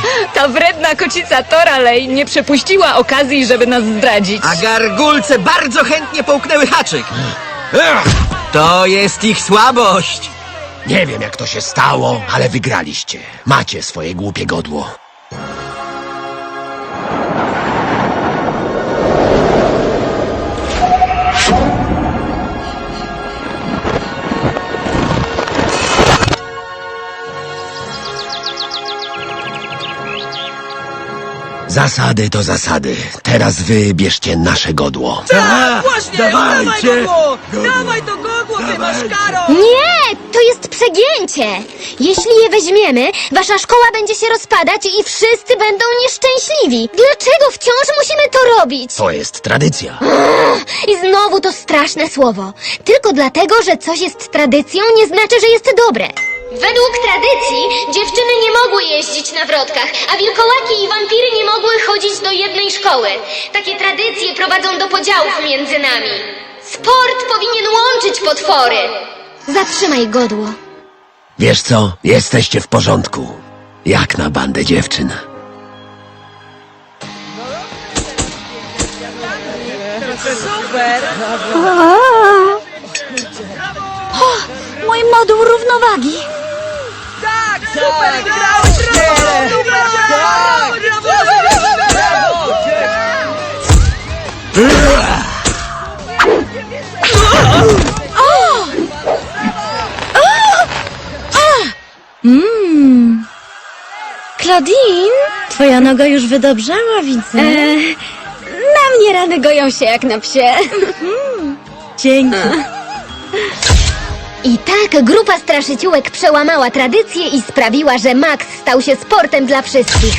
Ta wredna kocica Toralej nie przepuściła okazji, żeby nas zdradzić. A gargulce bardzo chętnie połknęły haczyk. To jest ich słabość. Nie wiem, jak to się stało, ale wygraliście. Macie swoje głupie godło. Zasady to zasady. Teraz wy bierzcie nasze godło. Tak, Właśnie! dawajcie! Dawaj, godło! Dawaj to godło, ty masz karo! Nie, to jest przegięcie. Jeśli je weźmiemy, wasza szkoła będzie się rozpadać i wszyscy będą nieszczęśliwi. Dlaczego wciąż musimy to robić? To jest tradycja. I znowu to straszne słowo. Tylko dlatego, że coś jest tradycją, nie znaczy, że jest dobre. Według tradycji dziewczyny nie mogły jeździć na wrotkach, a wilkołaki i wampiry nie mogły chodzić do jednej szkoły. Takie tradycje prowadzą do podziałów między nami. Sport powinien łączyć potwory. Zatrzymaj godło. Wiesz co? Jesteście w porządku. Jak na bandę dziewczyn. Super! Mój moduł równowagi. Claudine? Twoja noga już wydobrzała, widzę. Na mnie rany goją się jak na psie. Dzięki. I tak grupa straszyciółek przełamała tradycję i sprawiła, że Max stał się sportem dla wszystkich.